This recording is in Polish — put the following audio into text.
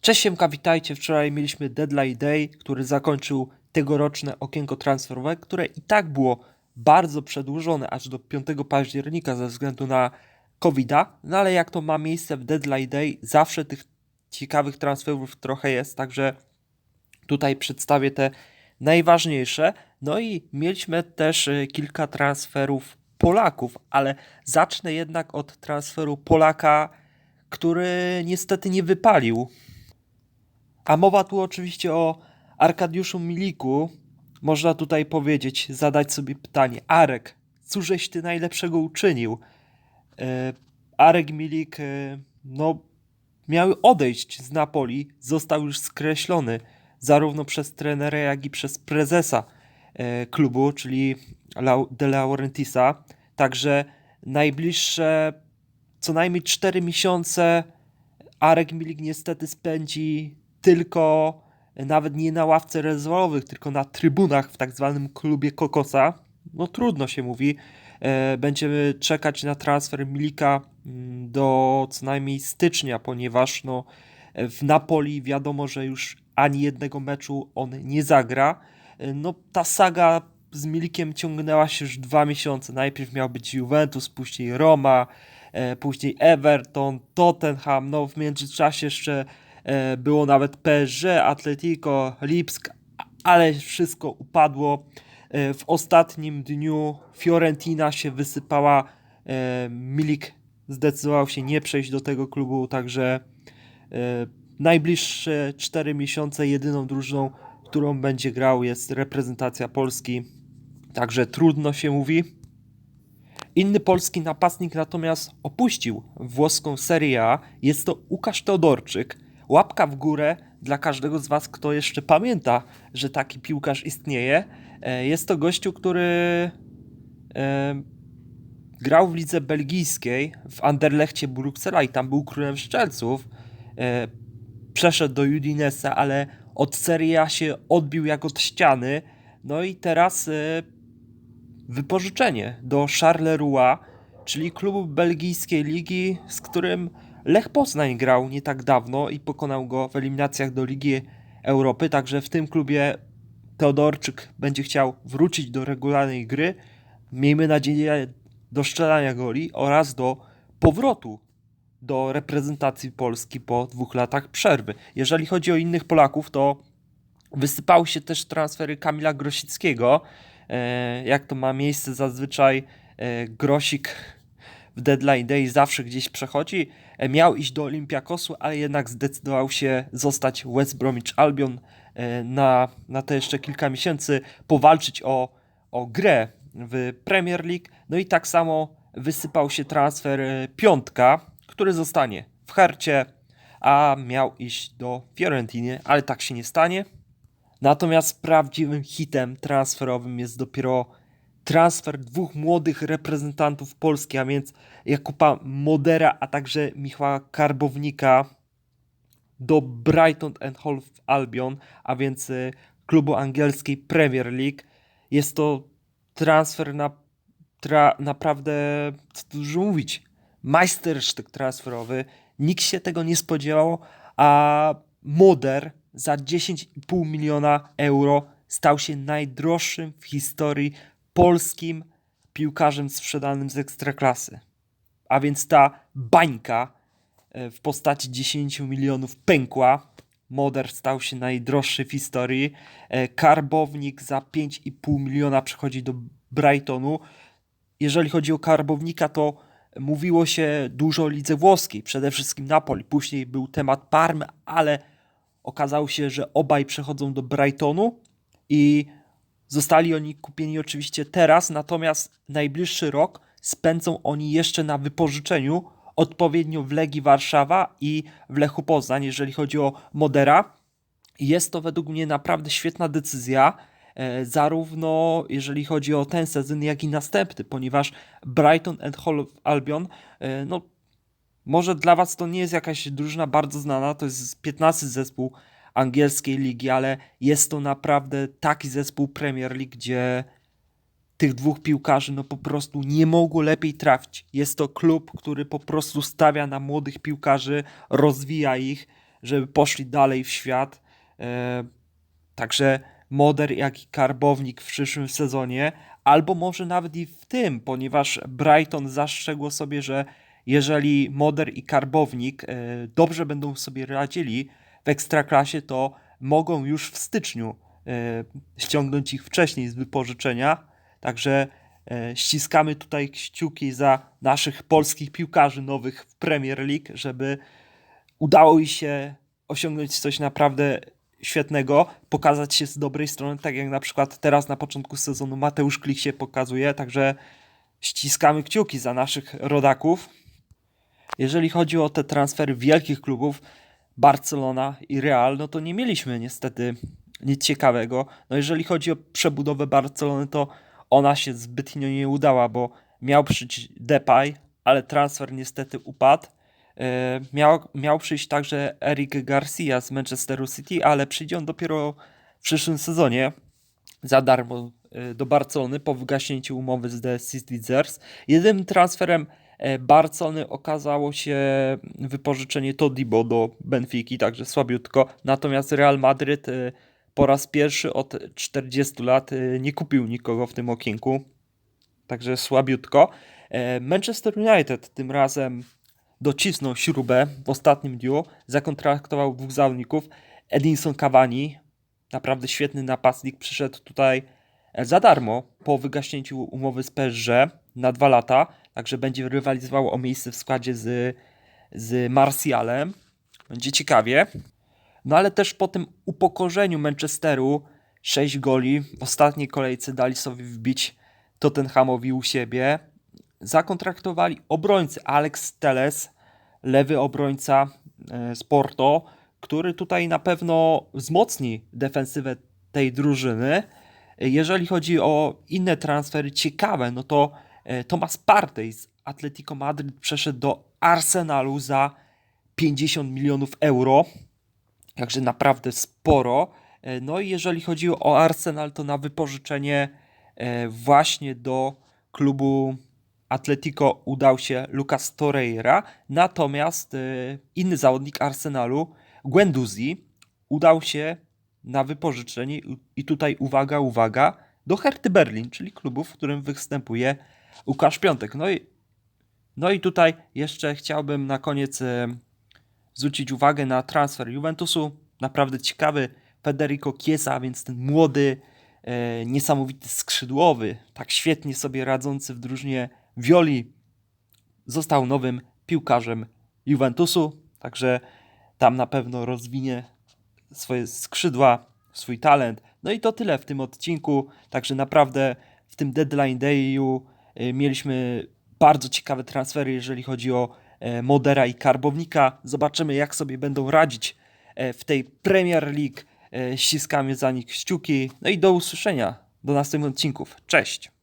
Cześć witajcie. Wczoraj mieliśmy Deadline Day, który zakończył tegoroczne okienko transferowe, które i tak było bardzo przedłużone aż do 5 października ze względu na covid no ale jak to ma miejsce w Deadline Day, zawsze tych ciekawych transferów trochę jest, także tutaj przedstawię te najważniejsze. No i mieliśmy też y, kilka transferów Polaków, ale zacznę jednak od transferu Polaka, który niestety nie wypalił. A mowa tu oczywiście o Arkadiuszu Miliku. Można tutaj powiedzieć, zadać sobie pytanie: Arek, cóżeś ty najlepszego uczynił? E, Arek Milik, e, no, miał odejść z Napoli, został już skreślony zarówno przez trenera, jak i przez prezesa e, klubu, czyli De Laurentisa. Także najbliższe co najmniej 4 miesiące Arek Milik niestety spędzi tylko nawet nie na ławce rezerwowych, tylko na trybunach w tak zwanym klubie Kokosa. No trudno się mówi. E, Będziemy czekać na transfer Milika mm, do co najmniej stycznia, ponieważ no, w Napoli wiadomo, że już ani jednego meczu on nie zagra. E, No ta saga z Milikiem ciągnęła się już dwa miesiące. Najpierw miał być Juventus, później Roma, e, później Everton, Tottenham. No w międzyczasie jeszcze było nawet PSG, Atletico, Lipsk, ale wszystko upadło. E, W ostatnim dniu Fiorentina się wysypała. e, Milik zdecydował się nie przejść do tego klubu, także e, najbliższe 4 miesiące jedyną drużyną, którą będzie grał jest reprezentacja Polski. Także trudno się mówi. Inny polski napastnik natomiast opuścił włoską Serie A. Jest to Łukasz Teodorczyk. Łapka w górę dla każdego z Was, kto jeszcze pamięta, że taki piłkarz istnieje. E, Jest to gościu, który e, grał w lidze belgijskiej w Anderlechcie Bruksela i tam był królem szczelców. E, Przeszedł do Udinesa, ale od Serie A się odbił jak od ściany. No i teraz wypożyczenie do Charleroi, czyli klubu belgijskiej ligi, z którym Lech Poznań grał nie tak dawno i pokonał go w eliminacjach do Ligi Europy. Także w tym klubie Teodorczyk będzie chciał wrócić do regularnej gry. Miejmy nadzieję do strzelania goli oraz do powrotu do reprezentacji Polski po dwóch latach przerwy. Jeżeli chodzi o innych Polaków, to wysypały się też transfery Kamila Grosickiego. E, Jak to ma miejsce zazwyczaj, e, Grosik w Deadline Day zawsze gdzieś przechodzi. E, Miał iść do Olympiakosu, ale jednak zdecydował się zostać West Bromwich Albion e, na, na te jeszcze kilka miesięcy, powalczyć o, o grę w Premier League. No i tak samo wysypał się transfer e, Piątka, który zostanie w Hercie, a miał iść do Fiorentiny, ale tak się nie stanie. Natomiast prawdziwym hitem transferowym jest dopiero transfer dwóch młodych reprezentantów Polski, a więc Jakuba Modera, a także Michała Karbownika do Brighton and Hove Albion, a więc y, klubu angielskiej Premier League. Jest to transfer na, tra, naprawdę, co tu dużo mówić, majstersztyk transferowy. Nikt się tego nie spodziewał, a Moder za 10,5 miliona euro stał się najdroższym w historii polskim piłkarzem sprzedanym z ekstraklasy. A więc ta bańka e, w postaci 10 milionów pękła. Moder stał się najdroższy w historii. E, Karbownik za 5,5 miliona przechodzi do Brightonu. Jeżeli chodzi o Karbownika, to mówiło się dużo o lidze włoskiej, przede wszystkim Napoli. Później był temat Parmy, ale okazało się, że obaj przechodzą do Brightonu i zostali oni kupieni oczywiście teraz, natomiast najbliższy rok spędzą oni jeszcze na wypożyczeniu odpowiednio w Legii Warszawa i w Lechu Poznań, jeżeli chodzi o Modera. Jest to według mnie naprawdę świetna decyzja, e, zarówno jeżeli chodzi o ten sezon, jak i następny, ponieważ Brighton and Hove Albion, e, no może dla Was to nie jest jakaś drużyna bardzo znana, to jest 15 zespół angielskiej ligi, ale jest to naprawdę taki zespół Premier League, gdzie tych dwóch piłkarzy no po prostu nie mogło lepiej trafić. Jest to klub, który po prostu stawia na młodych piłkarzy, rozwija ich. żeby poszli dalej w świat. E, Także Moder, jak i Karbownik w przyszłym sezonie, albo może nawet i w tym, ponieważ Brighton zastrzegło sobie, że jeżeli Moder i Karbownik e, dobrze będą sobie radzili w ekstraklasie, to mogą już w styczniu e, ściągnąć ich wcześniej z wypożyczenia. Także e, ściskamy tutaj kciuki za naszych polskich piłkarzy nowych w Premier League, żeby udało mi się osiągnąć coś naprawdę świetnego, pokazać się z dobrej strony, tak jak na przykład teraz na początku sezonu Mateusz Klik się pokazuje, także ściskamy kciuki za naszych rodaków. Jeżeli chodzi o te transfery wielkich klubów, Barcelona i Real, no to nie mieliśmy niestety nic ciekawego. No jeżeli chodzi o przebudowę Barcelony, to ona się zbytnio nie udała, bo miał przyjść Depay, ale transfer niestety upadł. E, Miał, miał przyjść także Eric Garcia z Manchesteru City, ale przyjdzie on dopiero w przyszłym sezonie za darmo e, do Barcelony po wygaśnięciu umowy z The Citizens. Jedynym transferem e, Barcelony okazało się wypożyczenie Todibo do Benfiki, także słabiutko. Natomiast Real Madryt e, po raz pierwszy od 40 lat e, nie kupił nikogo w tym okienku, także słabiutko. Manchester United tym razem docisnął śrubę w ostatnim dniu, zakontraktował dwóch zawodników. Edinson Cavani, naprawdę świetny napastnik, przyszedł tutaj za darmo po wygaśnięciu umowy z PSG na dwa lata, także będzie rywalizował o miejsce w składzie z, z Martialem. Będzie ciekawie. No ale też po tym upokorzeniu Manchesteru 6 goli w ostatniej kolejce dali sobie wbić Tottenhamowi u siebie. Zakontraktowali obrońcy Alex Teles, lewy obrońca e, z Porto, który tutaj na pewno wzmocni defensywę tej drużyny. Jeżeli chodzi o inne transfery ciekawe, no to e, Thomas Partey z Atletico Madryt przeszedł do Arsenalu za 50 milionów euro. Także naprawdę sporo. E, No i jeżeli chodzi o Arsenal, to na wypożyczenie e, właśnie do klubu Atletico udał się Lucas Torreira, natomiast e, inny zawodnik Arsenalu, Guendouzi, udał się na wypożyczenie i tutaj uwaga, uwaga, do Herty Berlin, czyli klubu, w którym występuje Łukasz Piątek. No i, no i tutaj jeszcze chciałbym na koniec e, zwrócić uwagę na transfer Juventusu. Naprawdę ciekawy Federico Chiesa, więc ten młody, e, niesamowity skrzydłowy, tak świetnie sobie radzący w drużynie Violi, został nowym piłkarzem Juventusu. Także tam na pewno rozwinie swoje skrzydła, swój talent. No i to tyle w tym odcinku. Także naprawdę w tym deadline dayu mieliśmy bardzo ciekawe transfery, jeżeli chodzi o e, Modera i Karbownika. Zobaczymy, jak sobie będą radzić e, w tej Premier League. E, Ściskamy za nich kciuki. No i do usłyszenia do następnych odcinków. Cześć!